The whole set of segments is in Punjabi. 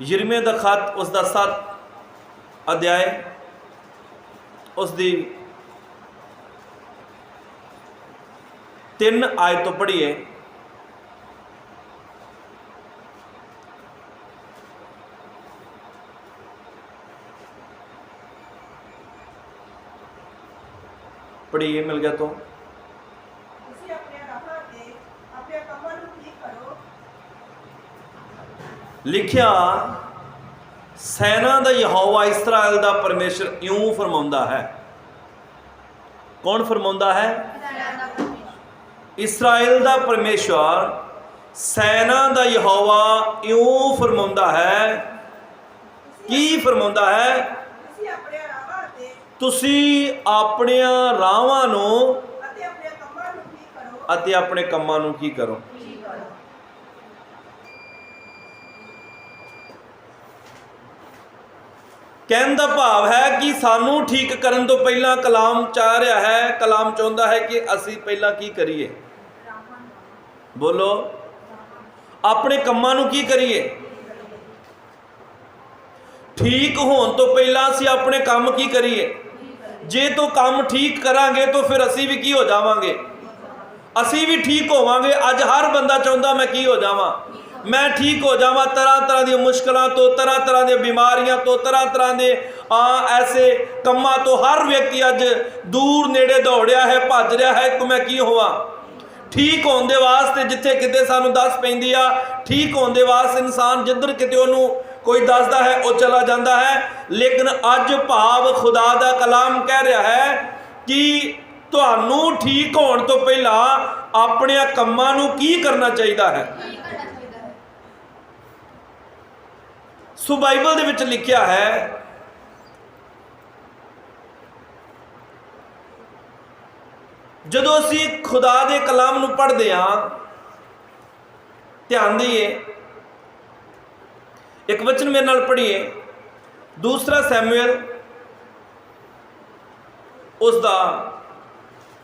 ਯਿਰਮੀਆ ਦਾ ਖਤ, ਉਸ ਦਾ 7 ਅਧਿਆਇ ਉਸ ਦੀ 3 ਆਇਤ ਤੋਂ ਪੜ੍ਹੀਏ। ਪੜ੍ਹੀਏ ਮਿਲ ਗਿਆ ਤੋਂ ਤੁਸੀਂ ਆਪਣੇ ਰਾਹਾਂ ਤੇ ਆਪਣੇ ਕੰਮਾਂ ਨੂੰ ਠੀਕ ਕਰੋ ਲਿਖਿਆ ਸੈਨਾ ਦਾ ਯਹੋਵਾ ਇਸਰਾਇਲ ਦਾ ਪਰਮੇਸ਼ਰ ਇਉਂ ਫਰਮਾਉਂਦਾ ਹੈ। ਕੌਣ ਫਰਮਾਉਂਦਾ ਹੈ? ਇਸਰਾਇਲ ਦਾ ਪਰਮੇਸ਼ਰ ਸੈਨਾ ਦਾ ਯਹੋਵਾ ਇਉਂ ਫਰਮਾਉਂਦਾ ਹੈ। ਕੀ ਫਰਮਾਉਂਦਾ ਹੈ? ਤੁਸੀਂ ਆਪਣੀਆਂ ਰਾਹਾਂ ਨੂੰ ਅਤੇ ਆਪਣੇ ਕੰਮਾਂ ਨੂੰ ਠੀਕ ਕਰੋ? ਅਤੇ ਆਪਣੇ ਕੰਮਾਂ ਨੂੰ ਕੀ ਕਰੋ? ਕਹਿਣ ਦਾ ਭਾਵ ਹੈ ਕਿ ਸਾਨੂੰ ਠੀਕ ਕਰਨ ਤੋਂ ਪਹਿਲਾਂ ਕਲਾਮ ਚਾਹ ਰਿਹਾ ਹੈ, ਕਲਾਮ ਚਾਹੁੰਦਾ ਹੈ ਕਿ ਅਸੀਂ ਪਹਿਲਾਂ ਕੀ ਕਰੀਏ? ਬੋਲੋ। ਆਪਣੇ ਕੰਮਾਂ ਨੂੰ ਕੀ ਕਰੀਏ? ਠੀਕ ਹੋਣ ਤੋਂ ਪਹਿਲਾਂ ਅਸੀਂ ਆਪਣੇ ਕੰਮ ਕੀ ਕਰੀਏ? ਜੇ ਤੋਂ ਕੰਮ ਠੀਕ ਕਰਾਂਗੇ ਤਾਂ ਫਿਰ ਅਸੀਂ ਵੀ ਕੀ ਹੋ ਜਾਵਾਂਗੇ? ਅਸੀਂ ਵੀ ਠੀਕ ਹੋਵਾਂਗੇ। ਅੱਜ ਹਰ ਬੰਦਾ ਚਾਹੁੰਦਾ ਮੈਂ ਕੀ ਹੋ ਜਾਵਾਂ? ਮੈਂ ਠੀਕ ਹੋ ਜਾਵਾਂ, ਤਰ੍ਹਾਂ ਤਰ੍ਹਾਂ ਦੀਆਂ ਮੁਸ਼ਕਲਾਂ ਤੋਂ, ਤਰ੍ਹਾਂ ਤਰ੍ਹਾਂ ਦੀਆਂ ਬਿਮਾਰੀਆਂ ਤੋਂ, ਤਰ੍ਹਾਂ ਤਰ੍ਹਾਂ ਦੇ, ਆ, ਐਸੇ ਕੰਮਾਂ ਤੋਂ ਹਰ ਵਿਅਕਤੀ ਅੱਜ ਦੂਰ ਨੇੜੇ ਦੌੜਿਆ ਹੈ, ਭੱਜ ਰਿਹਾ ਹੈ। ਕਿ ਮੈਂ ਕੀ ਹੋਵਾਂ? ਠੀਕ ਹੋਣ ਦੇ ਵਾਸਤੇ ਜਿੱਥੇ ਕਿਤੇ ਸਾਨੂੰ ਦੱਸ ਪੈਂਦੀ ਆ, ਠੀਕ ਹੋਣ ਦੇ ਵਾਸਤੇ ਇਨਸਾਨ ਜਿੱਧਰ ਕਿਤੇ ਉਹਨੂੰ ਕੋਈ ਦੱਸਦਾ ਹੈ, ਉਹ ਚਲਾ ਜਾਂਦਾ ਹੈ। ਲੇਕਿਨ ਅੱਜ ਭਾਵ ਖੁਦਾ ਦਾ ਕਲਾਮ ਕਹਿ ਰਿਹਾ ਹੈ ਕਿ ਤੁਹਾਨੂੰ ਠੀਕ ਹੋਣ ਤੋਂ ਪਹਿਲਾਂ ਆਪਣੇ ਕੰਮਾਂ ਨੂੰ ਕੀ ਕਰਨਾ ਚਾਹੀਦਾ ਹੈ? ਸੋ ਬਾਈਬਲ ਦੇ ਵਿੱਚ ਲਿਖਿਆ ਹੈ, ਜਦੋਂ ਅਸੀਂ ਖੁਦਾ ਦੇ ਕਲਾਮ ਨੂੰ ਪੜ੍ਹਦੇ ਹਾਂ, ਧਿਆਨ ਦਈਏ, ਇੱਕ ਵਚਨ ਮੇਰੇ ਨਾਲ ਪੜ੍ਹੀਏ, ਦੂਸਰਾ ਸੈਮੂਅਲ ਉਸ ਦਾ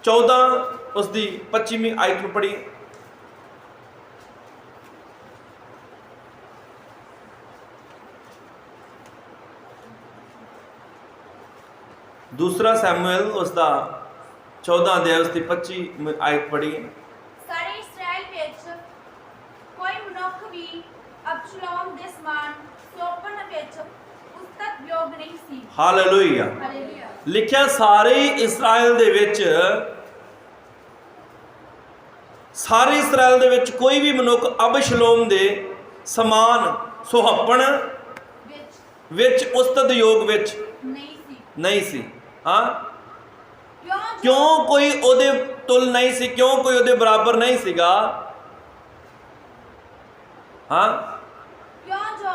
14 ਉਸ ਦੀ 25ਵੀਂ ਆਇਤ ਨੂੰ ਪੜ੍ਹੀਏ। ਦੂਸਰਾ ਸੈਮੂਅਲ ਉਸ ਦਾ 14 ਅਧਿਆਇ ਉਸ ਦੀ 25 ਆਇਤ ਪੜ੍ਹੀਏ ਸਾਰੇ ਇਸਰਾਇਲ ਵਿੱਚ ਕੋਈ ਮਨੁੱਖ ਵੀ ਅਬਸ਼ਲੋਮ ਦੇ ਸਮਾਨ ਸੋਪਣ ਵਿੱਚ ਉਸ ਤੱਕ ਯੋਗ ਨਹੀਂ ਸੀ। ਹਾਲੇਲੂਇਆ। ਲਿਖਿਆ ਸਾਰੇ ਇਸਰਾਇਲ ਦੇ ਵਿੱਚ ਸਾਰੇ ਇਸਰਾਇਲ ਦੇ ਵਿੱਚ ਕੋਈ ਵੀ ਮਨੁੱਖ ਅਬਸ਼ਲੋਮ ਦੇ ਸਮਾਨ ਸੁਹੱਪਣ ਵਿੱਚ ਵਿੱਚ ਉਸਤਤ ਯੋਗ ਵਿੱਚ ਨਹੀਂ ਸੀ। ਨਹੀਂ ਸੀ। ਹਾਂ? ਕਿਉਂ ਕੋਈ ਉਹਦੇ ਤੁਲ ਨਹੀਂ ਸੀ? ਕਿਉਂ ਕੋਈ ਉਹਦੇ ਬਰਾਬਰ ਨਹੀਂ ਸੀਗਾ? ਹਾਂ? ਕਿਉਂ ਜੋ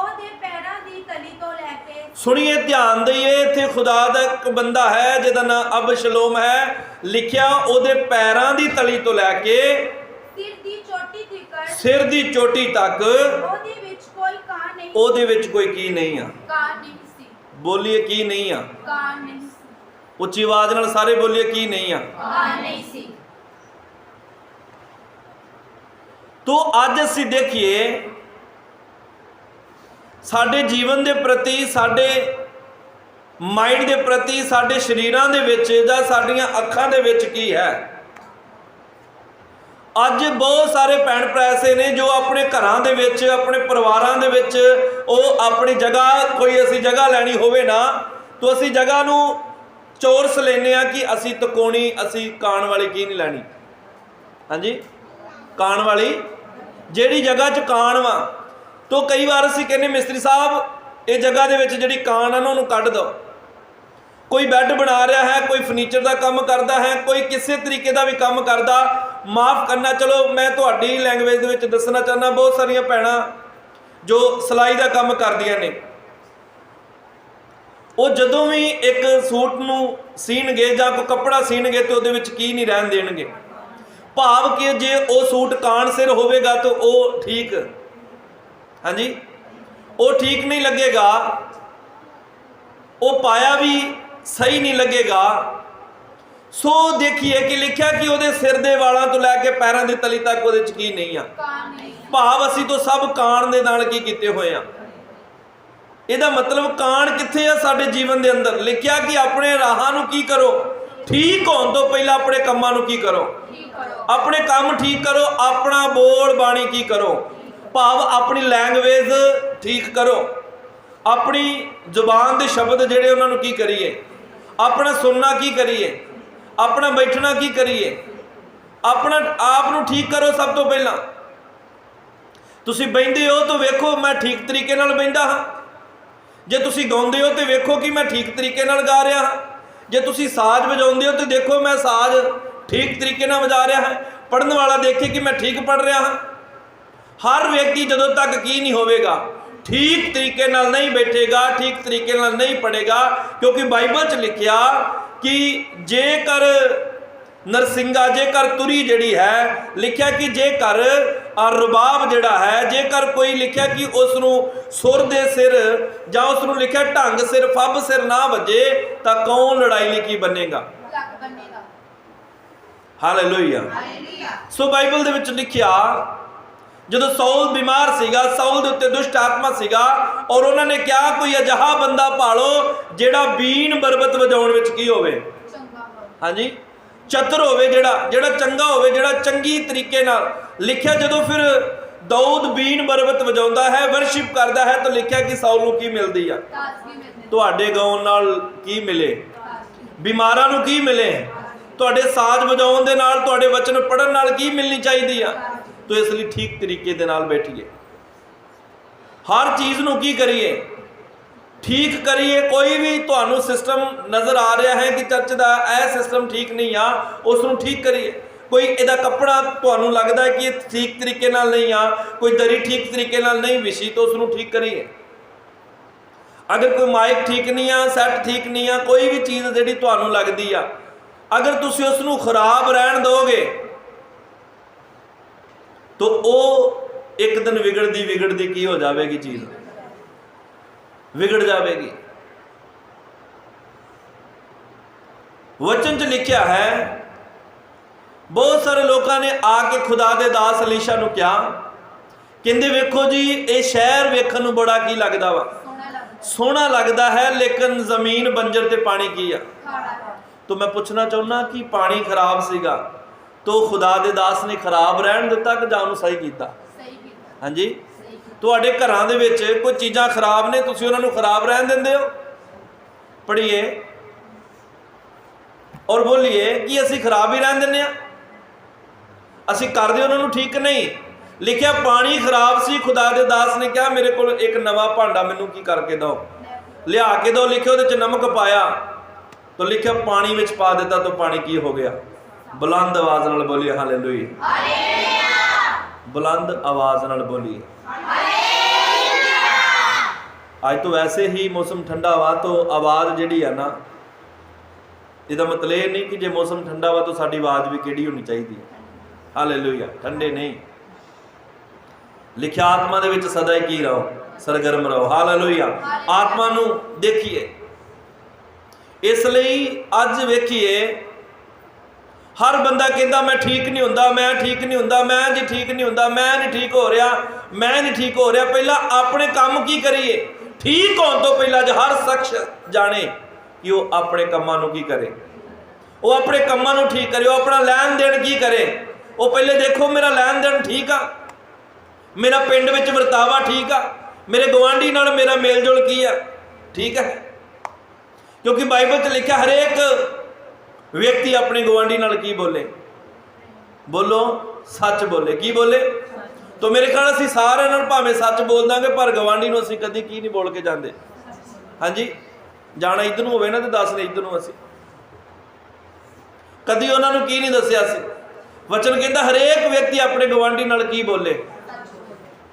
ਉਹਦੇ ਪੈਰਾਂ ਦੀ ਤਲੀ ਤੋਂ ਲੈ ਕੇ ਸੁਣੀਏ, ਧਿਆਨ ਦਈਏ, ਇੱਥੇ ਖੁਦਾ ਦਾ ਇੱਕ ਬੰਦਾ ਹੈ, ਜਿਹਦਾ ਨਾਮ ਅਬਸ਼ਲੋਮ ਹੈ। ਲਿਖਿਆ, ਉਹਦੇ ਪੈਰਾਂ ਦੀ ਤਲੀ ਤੋਂ ਲੈ ਕੇ ਸਿਰ ਦੀ ਚੋਟੀ ਤੀਕਰ ਸਿਰ ਦੀ ਚੋਟੀ ਤੱਕ, ਉਹਦੇ ਵਿੱਚ ਕੋਈ ਕਾਂ ਨਹੀਂ। ਉਹਦੇ ਵਿੱਚ ਕੋਈ ਕੀ ਨਹੀਂ ਆ। ਕਾਂ ਨਹੀਂ ਬੋਲੀਏ ਕੀ ਨਹੀਂ ਆ? ਕਾਂ ਨਹੀਂ ਸੀ। ਉੱਚੀ ਆਵਾਜ਼ ਨਾਲ ਸਾਰੇ ਬੋਲੀਏ ਕੀ ਨਹੀਂ ਆ? ਕਾਂ ਨਹੀਂ ਸੀ। ਤੋ ਅੱਜ ਅਸੀਂ ਦੇਖੀਏ ਸਾਡੇ ਜੀਵਨ ਦੇ ਪ੍ਰਤੀ ਸਾਡੇ ਮਾਈਂਡ ਦੇ ਪ੍ਰਤੀ ਸਾਡੇ ਸਰੀਰਾਂ ਦੇ ਵਿੱਚ ਜਾਂ ਸਾਡੀਆਂ ਅੱਖਾਂ ਦੇ ਵਿੱਚ ਕੀ ਹੈ? ਅੱਜ ਬਹੁਤ ਸਾਰੇ ਭੈਣ ਭਰਾ ਐਸੇ ਨੇ ਜੋ ਆਪਣੇ ਘਰਾਂ ਦੇ ਵਿੱਚ, ਆਪਣੇ ਪਰਿਵਾਰਾਂ ਦੇ ਵਿੱਚ ਉਹ ਆਪਣੀ ਜਗ੍ਹਾ, ਕੋਈ ਅਸੀਂ ਜਗ੍ਹਾ ਲੈਣੀ ਹੋਵੇ ਨਾ, ਤਾਂ ਅਸੀਂ ਜਗ੍ਹਾ ਨੂੰ ਚੋਰਸ ਲੈਨੇ ਆ ਕਿ ਅਸੀਂ ਤਕੋਣੀ, ਅਸੀਂ ਕਾਣ ਵਾਲੀ ਕੀ ਨਹੀਂ ਲੈਣੀ। ਹਾਂਜੀ? ਕਾਣ ਵਾਲੀ? ਜਿਹੜੀ ਜਗ੍ਹਾ 'ਚ ਕਾਣ ਵਾ। ਤੋ ਕਈ ਵਾਰ ਅਸੀਂ ਕਹਿੰਦੇ ਮਿਸਤਰੀ ਸਾਹਿਬ, ਇਹ ਜਗ੍ਹਾ ਦੇ ਵਿੱਚ ਜਿਹੜੀ ਕਾਣ ਆ ਨਾ, ਉਹਨੂੰ ਕੱਢ ਦਿਓ। ਕੋਈ ਬੈੱਡ ਬਣਾ ਰਿਹਾ ਹੈ, ਕੋਈ ਫਰਨੀਚਰ ਦਾ ਕੰਮ ਕਰਦਾ ਹੈ, ਕੋਈ ਕਿਸੇ ਤਰੀਕੇ ਦਾ ਵੀ ਕੰਮ ਕਰਦਾ ਮਾਫ ਕਰਨਾ, ਚਲੋ ਮੈਂ ਤੁਹਾਡੀ ਲੈਂਗੁਏਜ ਦੇ ਵਿੱਚ ਦੱਸਣਾ ਚਾਹੁੰਦਾ, ਬਹੁਤ ਸਾਰੀਆਂ ਭੈਣਾਂ ਜੋ ਸਿਲਾਈ ਦਾ ਕੰਮ ਕਰਦੀਆਂ ਨੇ। ਉਹ ਜਦੋਂ ਵੀ ਇੱਕ ਸੂਟ ਨੂੰ ਸੀਣਗੇ ਜਾਂ ਕੋਈ ਕੱਪੜਾ ਸੀਣਗੇ ਤੇ ਉਹਦੇ ਵਿੱਚ ਕੀ ਨਹੀਂ ਰਹਿਣ ਦੇਣਗੇ। ਭਾਵ ਕਿ ਜੇ ਉਹ ਸੂਟ ਕਾਣ ਸਿਰ ਹੋਵੇਗਾ ਤਾਂ ਉਹ ਠੀਕ। ਹਾਂਜੀ? ਉਹ ਠੀਕ ਨਹੀਂ ਲੱਗੇਗਾ, ਉਹ ਪਾਇਆ ਵੀ ਸਹੀ ਨਹੀਂ ਲੱਗੇਗਾ ਸੋ ਦੇਖੀਏ ਕਿ ਲਿਖਿਆ ਕਿ ਉਹਦੇ ਸਿਰ ਦੇ ਵਾਲਾਂ ਤੋਂ ਲੈ ਕੇ ਪੈਰਾਂ ਦੀ ਤਲੀ ਤੱਕ ਉਹਦੇ ਚ ਕੀ ਨਹੀਂ ਆ। ਭਾਵ ਅਸੀਂ ਤੋਂ ਸਭ ਕਾਣ ਦੇ ਨਾਲ ਕੀ ਕੀਤੇ ਹੋਏ ਆ। ਇਹਦਾ ਮਤਲਬ ਕਾਣ ਕਿੱਥੇ ਆ ਸਾਡੇ ਜੀਵਨ ਦੇ ਅੰਦਰ? ਲਿਖਿਆ ਕਿ ਆਪਣੇ ਰਾਹਾਂ ਨੂੰ ਕੀ ਕਰੋ? ਠੀਕ ਹੋਣ ਤੋਂ ਪਹਿਲਾਂ ਆਪਣੇ ਕੰਮਾਂ ਨੂੰ ਕੀ ਕਰੋ? ਕਰੋ ਆਪਣੇ ਕੰਮ ਠੀਕ ਕਰੋ, ਆਪਣਾ ਬੋਲ ਬਾਣੀ ਕੀ ਕਰੋ? ਭਾਵ ਆਪਣੀ ਲੈਂਗੁਏਜ ਠੀਕ ਕਰੋ। ਆਪਣੀ ਜ਼ੁਬਾਨ ਦੇ ਸ਼ਬਦ ਜਿਹੜੇ ਉਹਨਾਂ ਨੂੰ ਕੀ ਕਰੀਏ? ਆਪਣਾ ਸੁਣਨਾ ਕੀ ਕਰੀਏ? ਆਪਣਾ ਬੈਠਣਾ ਕੀ ਕਰੀਏ? ਆਪਣਾ ਆਪ ਨੂੰ ਠੀਕ ਕਰੋ ਸਭ ਤੋਂ ਪਹਿਲਾਂ। ਤੁਸੀਂ ਬੈੰਦੇ ਹੋ ਤਾਂ ਵੇਖੋ ਮੈਂ ਠੀਕ ਤਰੀਕੇ ਨਾਲ ਬੈੰਦਾ ਹਾਂ। ਜੇ ਤੁਸੀਂ ਗਾਉਂਦੇ ਹੋ ਤੇ ਵੇਖੋ ਕਿ ਮੈਂ ਠੀਕ ਤਰੀਕੇ ਨਾਲ ਗਾ ਰਿਹਾ ਹਾਂ। ਜੇ ਤੁਸੀਂ ਸਾਜ਼ ਵਜਾਉਂਦੇ ਹੋ ਤੇ ਦੇਖੋ ਮੈਂ ਸਾਜ਼ ਠੀਕ ਤਰੀਕੇ ਨਾਲ ਵਜਾ ਰਿਹਾ ਹਾਂ। ਪੜਨ ਵਾਲਾ ਦੇਖੇ ਕਿ ਮੈਂ ਠੀਕ ਪੜ ਰਿਹਾ ਹਾਂ। ਹਰ ਵਿਅਕਤੀ ਜਦੋਂ ਤੱਕ ਕੀ ਨਹੀਂ ਹੋਵੇਗਾ ਠੀਕ ਤਰੀਕੇ ਨਾਲ ਨਹੀਂ ਬੈਠੇਗਾ ਠੀਕ ਤਰੀਕੇ ਨਾਲ ਨਹੀਂ ਪੜੇਗਾ ਕਿਉਂਕਿ ਬਾਈਬਲ 'ਚ ਲਿਖਿਆ ਕਿ ਜੇਕਰ ਨਰਸਿੰਗਾ ਜੇਕਰ ਤੁਰੀ ਜਿਹੜੀ ਹੈ ਲਿਖਿਆ ਕਿ ਜੇਕਰ ਰਬਾਬ ਜਿਹੜਾ ਹੈ ਜੇਕਰ ਕੋਈ ਲਿਖਿਆ ਕਿ ਉਸ ਨੂੰ ਸੁਰ ਦੇ ਸਿਰ ਜਾਂ ਉਸ ਨੂੰ ਲਿਖਿਆ ਢੰਗ ਸਿਰ ਫੱਬ ਸਿਰ ਨਾ ਵੱਜੇ ਤਾਂ ਕੌਣ ਲੜਾਈ ਲਈ ਕੀ ਬਣੇਗਾ ਹਾਲੇਲੂਇਆ ਸੋ ਬਾਈਬਲ ਦੇ ਵਿੱਚ ਲਿਖਿਆ ਜਦੋਂ ਸੌਲ ਬਿਮਾਰ ਸੀਗਾ ਸੌਲ ਦੇ ਉੱਤੇ ਦੁਸ਼ਟ ਆਤਮਾ ਸੀਗਾ ਔਰ ਉਹਨਾਂ ਨੇ ਕਿਹਾ ਕੋਈ ਅਜਿਹਾ ਬੰਦਾ ਭਾਲੋ ਜਿਹੜਾ ਬੀਨ ਬਰਬਤ ਵਜਾਉਣ ਵਿੱਚ ਕੀ ਹੋਵੇ? ਹਾਂਜੀ? ਚਤਰ ਹੋਵੇ ਜਿਹੜਾ ਜਿਹੜਾ ਚੰਗਾ ਹੋਵੇ ਜਿਹੜਾ ਚੰਗੀ ਤਰੀਕੇ ਨਾਲ। ਲਿਖਿਆ ਜਦੋਂ ਫਿਰ ਦਾਊਦ ਬੀਨ ਬਰਬਤ ਵਜਾਉਂਦਾ ਹੈ ਵਰਸ਼ਿਪ ਕਰਦਾ ਹੈ ਤਾਂ ਲਿਖਿਆ ਕਿ ਸੌਲ ਨੂੰ ਕੀ ਮਿਲਦੀ ਆ? ਤੁਹਾਡੇ ਗਾਉਣ ਨਾਲ ਕੀ ਮਿਲੇ? ਬਿਮਾਰਾਂ ਨੂੰ ਕੀ ਮਿਲੇ? ਤੁਹਾਡੇ ਸਾਜ਼ ਵਜਾਉਣ ਦੇ ਨਾਲ ਤੁਹਾਡੇ ਵਚਨ ਪੜਨ ਨਾਲ ਕੀ ਮਿਲਣੀ ਚਾਹੀਦੀ ਆ? ਤੋ ਇਸ ਲਈ ਠੀਕ ਤਰੀਕੇ ਦੇ ਨਾਲ ਬੈਠੀਏ। ਹਰ ਚੀਜ਼ ਨੂੰ ਕੀ ਕਰੀਏ? ਠੀਕ ਕਰੀਏ, ਕੋਈ ਵੀ ਤੁਹਾਨੂੰ ਸਿਸਟਮ ਨਜ਼ਰ ਆ ਰਿਹਾ ਹੈ ਕਿ ਚਰਚ ਦਾ ਇਹ ਸਿਸਟਮ ਠੀਕ ਨਹੀਂ ਆ, ਉਸ ਨੂੰ ਠੀਕ ਕਰੀਏ। ਕੋਈ ਇਹਦਾ ਕੱਪੜਾ ਤੁਹਾਨੂੰ ਲੱਗਦਾ ਹੈ ਕਿ ਇਹ ਠੀਕ ਤਰੀਕੇ ਨਾਲ ਨਹੀਂ ਆ, ਕੋਈ ਦਰੀ ਠੀਕ ਤਰੀਕੇ ਨਾਲ ਨਹੀਂ ਵਿਛੀ, ਤਾਂ ਉਸ ਨੂੰ ਠੀਕ ਕਰੀਏ। ਅਗਰ ਕੋਈ ਮਾਈਕ ਠੀਕ ਨਹੀਂ ਆ ਸੈੱਟ ਠੀਕ ਨਹੀਂ ਆ, ਕੋਈ ਵੀ ਚੀਜ਼ ਜਿਹੜੀ ਤੁਹਾਨੂੰ ਲੱਗਦੀ ਆ, ਅਗਰ ਤੁਸੀਂ ਉਸ ਨੂੰ ਖਰਾਬ ਰਹਿਣ ਦਿਓਗੇ ਤਾਂ ਉਹ ਇੱਕ ਦਿਨ ਵਿਗੜਦੀ ਵਿਗੜਦੀ ਕੀ ਹੋ ਜਾਵੇਗੀ ਚੀਜ਼? ਵਿਗੜ ਜਾਵੇਗੀ। ਵਚਨ 'ਚ ਲਿਖਿਆ ਹੈ ਬਹੁਤ ਸਾਰੇ ਲੋਕਾਂ ਨੇ ਆ ਕੇ ਖੁਦਾ ਦੇ ਦਾਸ ਅਲੀਸ਼ਾ ਨੂੰ ਕਿਹਾ ਕਹਿੰਦੇ ਵੇਖੋ ਜੀ ਇਹ ਸ਼ਹਿਰ ਵੇਖਣ ਨੂੰ ਬੜਾ ਕੀ ਲੱਗਦਾ ਵਾ? ਸੋਹਣਾ ਲੱਗਦਾ ਹੈ ਲੇਕਿਨ ਜ਼ਮੀਨ ਬੰਜਰ ਤੇ ਪਾਣੀ ਕੀ ਆ? ਤੋ ਮੈਂ ਪੁੱਛਣਾ ਚਾਹੁੰਦਾ ਕਿ ਪਾਣੀ ਖਰਾਬ ਸੀਗਾ। ਤੋ ਖੁਦਾ ਦੇ ਦਾਸ ਨੇ ਖਰਾਬ ਰਹਿਣ ਦਿੱਤਾ ਕਿ ਜਾਂ ਉਹਨੂੰ ਸਹੀ ਕੀਤਾ? ਸਹੀ ਕੀਤਾ। ਹਾਂਜੀ? ਤੁਹਾਡੇ ਘਰਾਂ ਦੇ ਵਿੱਚ ਕੋਈ ਚੀਜ਼ਾਂ ਖਰਾਬ ਨੇ ਤੁਸੀਂ ਉਹਨਾਂ ਨੂੰ ਖਰਾਬ ਰਹਿਣ ਦਿੰਦੇ ਹੋ? ਪੜ੍ਹੀਏ। ਔਰ ਬੋਲੀਏ ਕਿ ਅਸੀਂ ਖਰਾਬ ਹੀ ਰਹਿਣ ਦਿੰਦੇ ਆ ਅਸੀਂ ਕਰਦੇ ਉਹਨਾਂ ਨੂੰ ਠੀਕ ਨਹੀਂ। ਲਿਖਿਆ ਪਾਣੀ ਖਰਾਬ ਸੀ ਖੁਦਾ ਦੇ ਦਾਸ ਨੇ ਕਿਹਾ ਮੇਰੇ ਕੋਲ ਇੱਕ ਨਵਾਂ ਭਾਂਡਾ ਮੈਨੂੰ ਕੀ ਕਰਕੇ ਦਿਓ? ਲਿਆ ਕੇ ਦਿਓ ਲਿਖਿਆ ਉਹਦੇ ਚ ਨਮਕ ਪਾਇਆ। ਤਾਂ ਲਿਖਿਆ ਪਾਣੀ ਵਿੱਚ ਪਾ ਦਿੱਤਾ ਤਾਂ ਪਾਣੀ ਕੀ ਹੋ ਗਿਆ? ਬੁਲੰਦ ਆਵਾਜ਼ ਨਾਲ ਬੋਲੀਏ ਹਾਲੇਲੂਇਆ। ਬੁਲੰਦ ਆਵਾਜ਼ ਨਾਲ ਬੋਲੀਏ ਅੱਜ ਤੋਂ ਵੈਸੇ ਹੀ ਮੌਸਮ ਠੰਡਾ ਵਾ ਤਾਂ ਆਵਾਜ਼ ਜਿਹੜੀ ਆ ਨਾ ਇਹਦਾ ਮਤਲਬ ਇਹ ਨਹੀਂ ਕਿ ਜੇ ਮੌਸਮ ਠੰਡਾ ਵਾ ਤਾਂ ਸਾਡੀ ਆਵਾਜ਼ ਵੀ ਕਿਹੜੀ ਹੋਣੀ ਚਾਹੀਦੀ ਹੈ ਹਾਲੇਲੂਇਆ ਠੰਡੇ ਨਹੀਂ। ਲਿਖਿਆ ਆਤਮਾ ਦੇ ਵਿੱਚ ਸਦਾ ਹੀ ਕੀ ਰਹੋ ਸਰਗਰਮ ਰਹੋ। ਹਾਲੇਲੂਇਆ। ਆਤਮਾ ਨੂੰ ਦੇਖੀਏ। ਇਸ ਲਈ ਅੱਜ ਵੇਖੀਏ ਹਰ ਬੰਦਾ ਕਹਿੰਦਾ, ਮੈਂ ਠੀਕ ਨਹੀਂ ਹੁੰਦਾ, ਮੈਂ ਠੀਕ ਨਹੀਂ ਹੁੰਦਾ, ਮੈਂ ਜੀ ਠੀਕ ਨਹੀਂ ਹੁੰਦਾ, ਮੈਂ ਨਹੀਂ ਠੀਕ ਹੋ ਰਿਹਾ, ਮੈਂ ਨਹੀਂ ਠੀਕ ਹੋ ਰਿਹਾ। ਪਹਿਲਾਂ ਆਪਣੇ ਕੰਮ ਕੀ ਕਰੀਏ? ਠੀਕ ਹੋਣ ਤੋਂ ਪਹਿਲਾਂ ਜੇ ਹਰ ਸ਼ਖਸ ਜਾਣੇ ਕਿ ਉਹ ਆਪਣੇ ਕੰਮਾਂ ਨੂੰ ਕੀ ਕਰੇ। ਉਹ ਆਪਣੇ ਕੰਮਾਂ ਨੂੰ ਠੀਕ ਕਰੇ, ਉਹ ਆਪਣਾ ਲੈਣ ਦੇਣ ਕੀ ਕਰੇ? ਉਹ ਪਹਿਲੇ ਦੇਖੋ, ਮੇਰਾ ਲੈਣ ਦੇਣ ਠੀਕ ਆ? ਮੇਰਾ ਪਿੰਡ ਵਿੱਚ ਵਰਤਾਵਾ ਠੀਕ ਆ? ਮੇਰੇ ਗਵਾਂਢੀ ਨਾਲ ਮੇਰਾ ਮੇਲ ਜੋਲ ਕੀ ਆ? ਠੀਕ ਹੈ? ਕਿਉਂਕਿ ਬਾਈਬਲ 'ਚ ਲਿਖਿਆ ਹਰੇਕ ਵਿਅਕਤੀ ਆਪਣੇ ਗਵਾਂਢੀ ਨਾਲ ਕੀ ਬੋਲੇ? ਬੋਲੋ ਸੱਚ ਬੋਲੇ। ਕੀ ਬੋਲੇ? ਤੋ ਮੇਰੇ ਖਿਆਲ ਅਸੀਂ ਸਾਰਿਆਂ ਨਾਲ ਭਾਵੇਂ ਸੱਚ ਬੋਲ ਦਾਂਗੇ ਪਰ ਗਵਾਂਢੀ ਨੂੰ ਅਸੀਂ ਕਦੀ ਕੀ ਨਹੀਂ ਬੋਲ ਕੇ ਜਾਂਦੇ। ਹਾਂਜੀ? ਜਾਣਾ ਇਧਰ ਨੂੰ ਹੋਵੇ ਨਾ ਤੇ ਦੱਸ ਦੇ ਇਧਰ ਨੂੰ ਅਸੀਂ। ਕਦੀ ਉਹਨਾਂ ਨੂੰ ਕੀ ਨਹੀਂ ਦੱਸਿਆ ਸੀ? ਵਚਨ ਕਹਿੰਦਾ ਹਰੇਕ ਵਿਅਕਤੀ ਆਪਣੇ ਗਵਾਂਢੀ ਨਾਲ ਕੀ ਬੋਲੇ?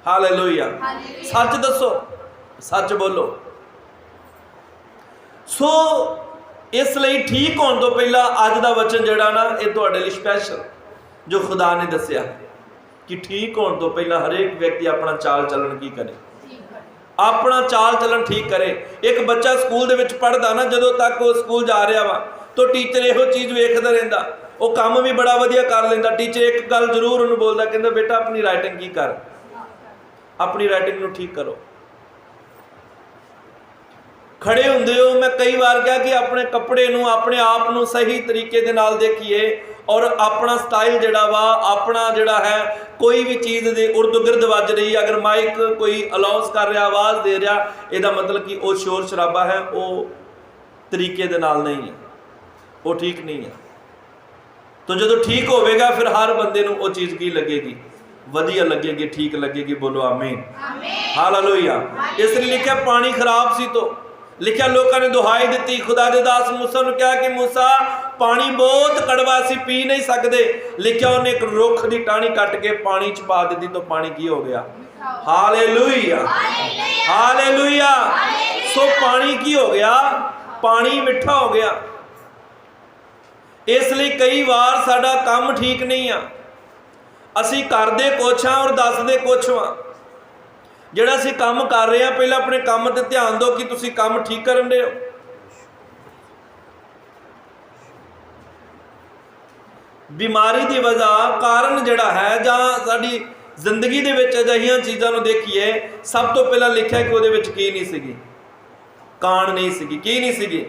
ਹਾਲੇਲੂਇਆ। ਸੱਚ ਦੱਸੋ। ਸੱਚ ਬੋਲੋ। ਸੋ ਇਸ ਲਈ ਠੀਕ ਹੋਣ ਤੋਂ ਪਹਿਲਾਂ ਅੱਜ ਦਾ ਵਚਨ ਜਿਹੜਾ ਨਾ, ਇਹ ਤੁਹਾਡੇ ਲਈ ਸਪੈਸ਼ਲ ਜੋ ਖੁਦਾ ਨੇ ਦੱਸਿਆ ਕਿ ਠੀਕ ਹੋਣ ਤੋਂ ਪਹਿਲਾਂ ਹਰੇਕ ਵਿਅਕਤੀ ਆਪਣਾ ਚਾਲ ਚੱਲਣ ਕੀ ਕਰੇ? ਆਪਣਾ ਚਾਲ ਚੱਲਣ ਠੀਕ ਕਰੇ। ਇੱਕ ਬੱਚਾ ਸਕੂਲ ਦੇ ਵਿੱਚ ਪੜ੍ਹਦਾ ਨਾ, ਜਦੋਂ ਤੱਕ ਉਹ ਸਕੂਲ ਜਾ ਰਿਹਾ ਵਾ, ਤਾਂ ਟੀਚਰ ਇਹੋ ਚੀਜ਼ ਵੇਖਦਾ ਰਹਿੰਦਾ। ਉਹ ਕੰਮ ਵੀ ਬੜਾ ਵਧੀਆ ਕਰ ਲੈਂਦਾ। ਟੀਚਰ ਇੱਕ ਗੱਲ ਜ਼ਰੂਰ ਉਹਨੂੰ ਬੋਲਦਾ, ਕਹਿੰਦਾ, ਬੇਟਾ, ਆਪਣੀ ਰਾਈਟਿੰਗ ਕੀ ਕਰ? ਆਪਣੀ ਰਾਈਟਿੰਗ ਨੂੰ ਠੀਕ ਕਰੋ। ਖੜੇ ਹੁੰਦੇ ਹੋ। ਮੈਂ ਕਈ ਵਾਰ ਕਿਹਾ ਕਿ ਆਪਣੇ ਕੱਪੜੇ ਨੂੰ ਆਪਣੇ ਆਪ ਨੂੰ ਸਹੀ ਤਰੀਕੇ ਦੇ ਨਾਲ ਦੇਖੀਏ ਔਰ ਆਪਣਾ ਸਟਾਈਲ ਜਿਹੜਾ ਵਾ ਆਪਣਾ ਜਿਹੜਾ ਹੈ ਕੋਈ ਵੀ ਚੀਜ਼ ਦੇ ਉਰਦ-ਗਿਰਦ ਵੱਜ ਰਹੀ ਹੈ, ਅਗਰ ਮਾਈਕ ਕੋਈ ਅਲਾਉਂਸ ਕਰ ਰਿਹਾ ਆਵਾਜ਼ ਦੇ ਰਿਹਾ ਇਹਦਾ ਮਤਲਬ ਕਿ ਉਹ ਸ਼ੋਰ ਸ਼ਰਾਬਾ ਹੈ ਉਹ ਤਰੀਕੇ ਦੇ ਨਾਲ ਨਹੀਂ ਹੈ। ਉਹ ਠੀਕ ਨਹੀਂ ਹੈ। ਤੋ ਜਦੋਂ ਠੀਕ ਹੋਵੇਗਾ ਫਿਰ ਹਰ ਬੰਦੇ ਨੂੰ ਉਹ ਚੀਜ਼ ਕੀ ਲੱਗੇਗੀ? ਵਧੀਆ ਲੱਗੇਗੀ ਠੀਕ ਲੱਗੇਗੀ ਬੋਲੋ ਆਮੀਨ। ਹਾਲੇਲੂਇਆ। ਇਸ ਲਈ ਲਿਖਿਆ ਪਾਣੀ ਖਰਾਬ ਸੀ ਤੋ। ਲਿਖਿਆ ਲੋਕਾਂ ਨੇ ਦੁਹਾਈ ਦਿੱਤੀ। ਖੁਦਾ ਦੇ ਦਾਸ ਮੂਸਾ ਨੂੰ ਕਿਹਾ ਕਿ ਮੂਸਾ ਪਾਣੀ ਬਹੁਤ ਕੜਵਾ ਸੀ ਪੀ ਨਹੀਂ ਸਕਦੇ। ਲਿਖਿਆ ਉਹਨੇ ਇੱਕ ਰੁੱਖ ਦੀ ਟਾਹਣੀ ਕੱਟ ਕੇ ਪਾਣੀ ਚ ਪਾ ਦਿੱਤੀ ਤਾਂ ਪਾਣੀ ਕੀ ਹੋ ਗਿਆ? ਹਾਲੇਲੂਇਆ। ਹਾਲੇਲੂਇਆ। ਸੋ ਪਾਣੀ ਕੀ ਹੋ ਗਿਆ? ਪਾਣੀ ਮਿੱਠਾ ਹੋ ਗਿਆ। ਇਸ ਲਈ ਕਈ ਵਾਰ ਸਾਡਾ ਕੰਮ ਠੀਕ ਨਹੀਂ ਆ। ਅਸੀਂ ਕਰਦੇ ਕੁਛ ਆ ਔਰ ਦੱਸਦੇ ਕੁਛ ਆ ਜਿਹੜਾ ਅਸੀਂ ਕੰਮ ਕਰ ਰਹੇ ਆ ਪਹਿਲਾਂ ਆਪਣੇ ਕੰਮ ਤੇ ਧਿਆਨ ਦਿਓ ਕਿ ਤੁਸੀਂ ਕੰਮ ਠੀਕ ਕਰਨ ਦੇ ਹੋ। ਬਿਮਾਰੀ ਦੀ ਵਜ੍ਹਾ ਕਾਰਨ ਜਿਹੜਾ ਹੈ ਜਾਂ ਸਾਡੀ ਜ਼ਿੰਦਗੀ ਦੇ ਵਿੱਚ ਅਜਿਹੀਆਂ ਚੀਜ਼ਾਂ ਨੂੰ ਦੇਖੀਏ, ਸਭ ਤੋਂ ਪਹਿਲਾਂ ਲਿਖਿਆ ਕਿ ਉਹਦੇ ਵਿੱਚ ਕੀ ਨਹੀਂ ਸੀਗੀ? ਕਾਣ ਨਹੀਂ ਸੀਗੀ। ਕੀ ਨਹੀਂ ਸੀਗੀ?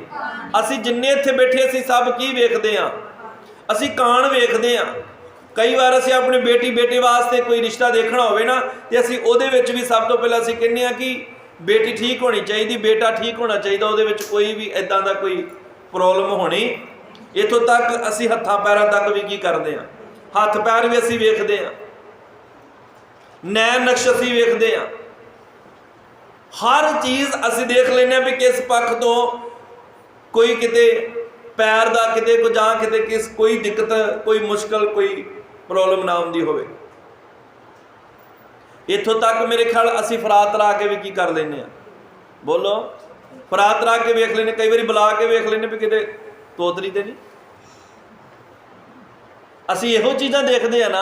ਅਸੀਂ ਜਿੰਨੇ ਇੱਥੇ ਬੈਠੇ ਅਸੀਂ ਸਭ ਕੀ ਵੇਖਦੇ ਆ ਅਸੀਂ ਕਾਣ ਵੇਖਦੇ ਆ ਕਈ ਵਾਰ ਅਸੀਂ ਆਪਣੇ ਬੇਟੀ, ਬੇਟੇ ਵਾਸਤੇ ਕੋਈ ਰਿਸ਼ਤਾ ਦੇਖਣਾ ਹੋਵੇ ਨਾ, ਤੇ ਅਸੀਂ ਉਹਦੇ ਵਿੱਚ ਵੀ ਸਭ ਤੋਂ ਪਹਿਲਾਂ ਅਸੀਂ ਕਹਿੰਦੇ ਆ ਕਿ ਬੇਟੀ ਠੀਕ ਹੋਣੀ ਚਾਹੀਦੀ, ਬੇਟਾ ਠੀਕ ਹੋਣਾ ਚਾਹੀਦਾ, ਉਹਦੇ ਵਿੱਚ ਕੋਈ ਵੀ ਐਦਾਂ ਦਾ ਕੋਈ ਪ੍ਰੋਬਲਮ ਹੋਣੀ। ਇਥੋਂ ਤੱਕ ਅਸੀਂ ਹੱਥਾਂ ਪੈਰਾਂ ਤੱਕ ਵੀ ਕੀ ਕਰਦੇ ਆ ਹੱਥ ਪੈਰ ਵੀ ਅਸੀਂ ਵੇਖਦੇ ਆ ਨੈਣ ਨਕਸ਼ ਅਸੀਂ ਵੇਖਦੇ ਆ ਹਰ ਚੀਜ਼ ਅਸੀਂ ਦੇਖ ਲੈਂਦੇ ਆ ਵੀ ਕਿਸ ਪੱਖ ਤੋਂ ਕੋਈ ਕਿਤੇ ਪੈਰ ਦਾ ਕਿਤੇ ਕੋ ਜਾਂ ਕਿਤੇ ਕਿਸ ਕੋਈ ਦਿੱਕਤ, ਕੋਈ ਮੁਸ਼ਕਲ, ਕੋਈ ਪ੍ਰੋਬਲਮ ਨਾ ਆਉਂਦੀ ਹੋਵੇ। ਇੱਥੋਂ ਤੱਕ ਮੇਰੇ ਖਿਆਲ ਅਸੀਂ ਫਰਾਤ ਲਾ ਕੇ ਵੀ ਕੀ ਕਰ ਲੈਂਦੇ ਆ ਬੋਲੋ, ਫਰਾਤ ਲਾ ਕੇ ਵੇਖ ਲੈਂਦੇ, ਕਈ ਵਾਰੀ ਬੁਲਾ ਕੇ ਵੇਖ ਲੈਂਦੇ ਵੀ ਕਿਤੇ ਤੋਤਰੀ ਤੇ ਨਹੀਂ। ਅਸੀਂ ਇਹੋ ਚੀਜ਼ਾਂ ਦੇਖਦੇ ਆ ਨਾ।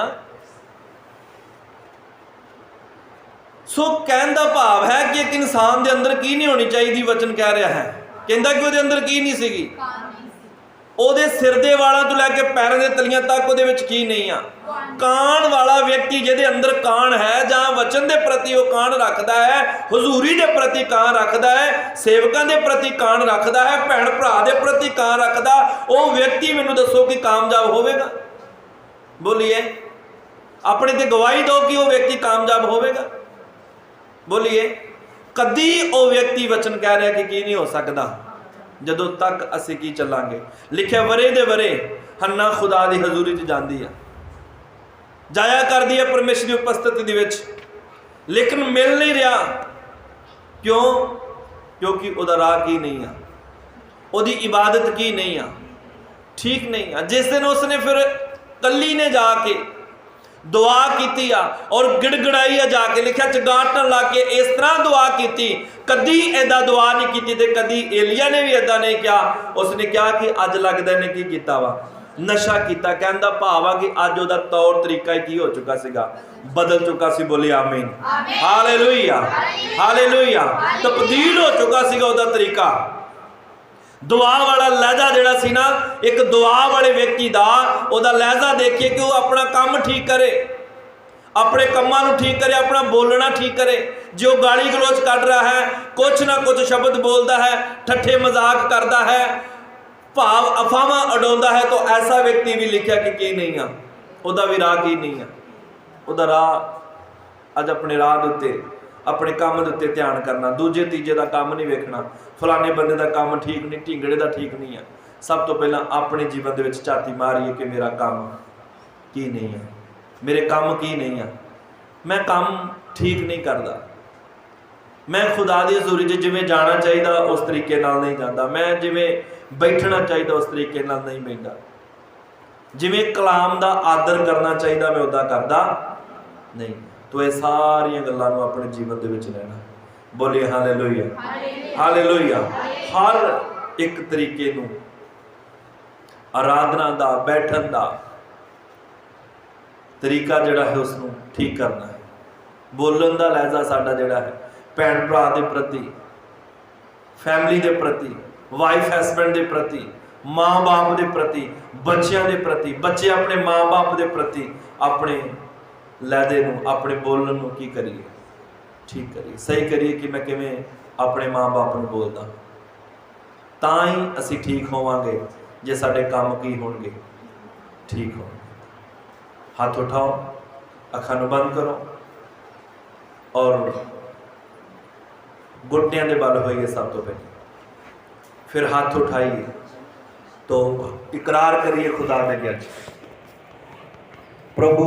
ਸੋ ਕਹਿਣ ਦਾ ਭਾਵ ਹੈ ਕਿ ਇੱਕ ਇਨਸਾਨ ਦੇ ਅੰਦਰ ਕੀ ਨਹੀਂ ਹੋਣੀ ਚਾਹੀਦੀ, ਵਚਨ ਕਹਿ ਰਿਹਾ ਹੈ। ਕਹਿੰਦਾ ਕਿ ਉਹਦੇ ਅੰਦਰ ਕੀ ਨਹੀਂ ਸੀਗੀ? ਉਹਦੇ ਸਿਰ ਦੇ ਵਾਲਾਂ ਤੋਂ ਲੈ ਕੇ ਪੈਰਾਂ ਦੇ ਤਲੀਆਂ ਤੱਕ ਉਹਦੇ ਵਿੱਚ ਕੀ ਨਹੀਂ ਆ? ਕਾਣ ਵਾਲਾ ਵਿਅਕਤੀ ਜਿਹਦੇ ਅੰਦਰ ਕਾਣ ਹੈ ਜਾਂ ਵਚਨ ਦੇ ਪ੍ਰਤੀ ਉਹ ਕਾਣ ਰੱਖਦਾ ਹੈ, ਹਜ਼ੂਰੀ ਦੇ ਪ੍ਰਤੀ ਕਾਣ ਰੱਖਦਾ ਹੈ, ਸੇਵਕਾਂ ਦੇ ਪ੍ਰਤੀ ਕਾਣ ਰੱਖਦਾ ਹੈ, ਭੈਣ ਭਰਾ ਦੇ ਪ੍ਰਤੀ ਕਾਣ ਰੱਖਦਾ, ਉਹ ਵਿਅਕਤੀ ਮੈਨੂੰ ਦੱਸੋ ਕਿ ਕਾਮਯਾਬ ਹੋਵੇਗਾ? ਬੋਲੀਏ, ਆਪਣੇ ਤੇ ਗਵਾਹੀ ਦਿਓ ਕਿ ਉਹ ਵਿਅਕਤੀ ਕਾਮਯਾਬ ਹੋਵੇਗਾ? ਬੋਲੀਏ, ਕਦੀ ਉਹ ਵਿਅਕਤੀ ਵਚਨ ਕਹਿ ਰਿਹਾ ਕਿ ਕੀ ਨਹੀਂ ਹੋ ਸਕਦਾ? ਜਦੋਂ ਤੱਕ ਅਸੀਂ ਕੀ ਚੱਲਾਂਗੇ? ਲਿਖਿਆ ਵਰੇ ਦੇ ਵਰੇ ਹੰਨਾ ਖੁਦਾ ਦੀ ਹਜ਼ੂਰੀ 'ਚ ਜਾਂਦੀ ਆ। ਜਾਇਆ ਕਰਦੀ ਹੈ ਪਰਮੇਸ਼ਰ ਦੀ ਉਪਸਥਿਤੀ ਦੇ ਵਿੱਚ। ਲੇਕਿਨ ਮਿਲ ਨਹੀਂ ਰਿਹਾ। ਕਿਉਂ? ਕਿਉਂਕਿ ਉਹਦਾ ਰਾਹ ਕੀ ਨਹੀਂ ਆ। ਉਹਦੀ ਇਬਾਦਤ ਕੀ ਨਹੀਂ ਆ। ਠੀਕ ਨਹੀਂ ਆ। ਜਿਸ ਦਿਨ ਉਸਨੇ ਫਿਰ ਕੱਲੀ ਨੇ ਜਾ ਕੇ ਦੁਆ ਕੀਤੀ ਆ ਔਰ ਗਿੜਗੜਾਈ ਆ ਜਾ ਕੇ ਲਿਖਿਆ ਚਗਾਟਣ ਲਾ ਕੇ ਇਸ ਤਰ੍ਹਾਂ ਦੁਆ ਕੀਤੀ ਕਦੀ ਐਦਾ ਦੁਆ ਨਹੀਂ ਕੀਤੀ ਤੇ ਕਦੀ ਏਲੀਆ ਨੇ ਵੀ ਐਦਾ ਨਹੀਂ ਕਿਹਾ। ਉਸਨੇ ਕਿਹਾ ਕਿ ਅੱਜ ਲੱਗਦਾ ਇਹਨੇ ਕੀ ਕੀਤਾ ਵਾ? ਨਸ਼ਾ ਕੀਤਾ ਕਹਿੰਦਾ ਭਾਵ ਆ ਕਿ ਅੱਜ ਉਹਦਾ ਤੌਰ ਤਰੀਕਾ ਹੀ ਕੀ ਹੋ ਚੁੱਕਾ ਸੀਗਾ? ਬਦਲ ਚੁੱਕਾ ਸੀ ਬੋਲੇ ਆਮੀਨ। ਹਾਲੇਲੂਇਆ। ਹਾਲੇਲੂਇਆ। ਤਬਦੀਲ ਹੋ ਚੁੱਕਾ ਸੀਗਾ ਉਹਦਾ ਤਰੀਕਾ। ਦੁਆ ਵਾਲਾ ਲਹਿਜਾ ਜਿਹੜਾ ਸੀ ਨਾ, ਇੱਕ ਦੁਆ ਵਾਲੇ ਵਿਅਕਤੀ ਦਾ, ਉਹਦਾ ਲਹਿਜਾ ਦੇਖੀਏ ਕਿ ਉਹ ਆਪਣਾ ਕੰਮ ਠੀਕ ਕਰੇ। ਆਪਣੇ ਕੰਮਾਂ ਨੂੰ ਠੀਕ ਕਰੇ, ਆਪਣਾ ਬੋਲਣਾ ਠੀਕ ਕਰੇ। ਜੋ ਗਾਲੀ ਗਲੋਚ ਕੱਢ ਰਿਹਾ ਹੈ, ਕੁਛ ਨਾ ਕੁਛ ਸ਼ਬਦ ਬੋਲਦਾ ਹੈ, ਠੱਠੇ ਮਜ਼ਾਕ ਕਰਦਾ ਹੈ, ਭਾਵ ਅਫਾਵਾਂ ਅਡਾਉਂਦਾ ਹੈ, ਤਾਂ ਐਸਾ ਵਿਅਕਤੀ ਵੀ ਲਿਖਿਆ ਕਿ ਕੀ ਨਹੀਂ ਆ? ਉਹਦਾ ਵੀ ਰਾਹ ਕੀ ਨਹੀਂ ਆ? ਉਹਦਾ ਰਾਹ ਅੱਜ ਆਪਣੇ ਰਾਹ ਦੇ ਉੱਤੇ ਆਪਣੇ ਕੰਮ ਦੇ ਉੱਤੇ ਧਿਆਨ ਕਰਨਾ, ਦੂਜੇ, ਤੀਜੇ ਦਾ ਕੰਮ ਨਹੀਂ ਵੇਖਣਾ, ਫਲਾਣੇ ਬੰਦੇ ਦਾ ਕੰਮ ਠੀਕ ਨਹੀਂ, ਢਿੰਗੜੇ ਦਾ ਠੀਕ ਨਹੀਂ ਆ। ਸਭ ਤੋਂ ਪਹਿਲਾਂ ਆਪਣੇ ਜੀਵਨ ਦੇ ਵਿੱਚ ਝਾਤੀ ਮਾਰੀਏ ਕਿ ਮੇਰਾ ਕੰਮ ਕੀ ਨਹੀਂ ਆ? ਮੇਰੇ ਕੰਮ ਕੀ ਨਹੀਂ ਆ? ਮੈਂ ਕੰਮ ਠੀਕ ਨਹੀਂ ਕਰਦਾ। ਮੈਂ ਖੁਦਾ ਦੀ ਹਜ਼ੂਰੀ 'ਚ ਜਿਵੇਂ ਜਾਣਾ ਚਾਹੀਦਾ, ਉਸ ਤਰੀਕੇ ਨਾਲ ਨਹੀਂ ਜਾਂਦਾ। ਮੈਂ ਜਿਵੇਂ ਬੈਠਣਾ ਚਾਹੀਦਾ, ਉਸ ਤਰੀਕੇ ਨਾਲ ਨਹੀਂ ਬੈਠਦਾ। ਜਿਵੇਂ ਕਲਾਮ ਦਾ ਆਦਰ ਕਰਨਾ ਚਾਹੀਦਾ, ਮੈਂ ਉਦਾਂ ਕਰਦਾ ਨਹੀਂ। ਤੋ ਇਹ ਸਾਰੀਆਂ ਗੱਲਾਂ ਨੂੰ ਆਪਣੇ ਜੀਵਨ ਦੇ ਵਿੱਚ ਲੈਣਾ। ਬੋਲੀਏ ਹਾਲੇਲੂਇਆ। ਹਾਲੇਲੂਇਆ। ਹਰ ਇੱਕ ਤਰੀਕੇ ਨੂੰ ਆਰਾਧਨਾ ਦਾ ਬੈਠਣ ਦਾ ਤਰੀਕਾ ਜਿਹੜਾ ਹੈ ਉਸ ਨੂੰ ਠੀਕ ਕਰਨਾ ਹੈ। ਬੋਲਣ ਦਾ ਲਹਿਜ਼ਾ ਸਾਡਾ ਜਿਹੜਾ ਹੈ ਭੈਣ ਭਰਾ ਦੇ ਪ੍ਰਤੀ ਫੈਮਿਲੀ ਦੇ ਪ੍ਰਤੀ ਵਾਈਫ ਹਸਬੰਡ ਦੇ ਪ੍ਰਤੀ ਮਾਂ-ਬਾਪ ਦੇ ਪ੍ਰਤੀ ਬੱਚਿਆਂ ਦੇ ਪ੍ਰਤੀ ਬੱਚੇ ਆਪਣੇ ਮਾਂ-ਬਾਪ ਦੇ ਪ੍ਰਤੀ ਆਪਣੇ ਲੈਦੇ ਨੂੰ ਆਪਣੇ ਬੋਲਣ ਨੂੰ ਕੀ ਕਰੀਏ ਠੀਕ ਕਰੀਏ ਸਹੀ ਕਰੀਏ ਕਿ ਮੈਂ ਕਿਵੇਂ ਆਪਣੇ ਮਾਂ-ਬਾਪ ਨੂੰ ਬੋਲਦਾ ਤਾਂ ਹੀ ਅਸੀਂ ਠੀਕ ਹੋਵਾਂਗੇ ਜੇ ਸਾਡੇ ਕੰਮ ਕੀ ਹੋਣਗੇ ਠੀਕ ਹੋਣਗੇ ਹੱਥ ਉਠਾਓ ਅੱਖਾਂ ਨੂੰ ਬੰਦ ਕਰੋ ਔਰ ਗੁੱਟਿਆਂ ਦੇ ਬਲ ਹੋਈਏ ਸਭ ਤੋਂ ਪਹਿਲਾਂ ਫਿਰ ਹੱਥ ਉਠਾਈਏ तो इकरार करिए खुदा में क्या प्रभु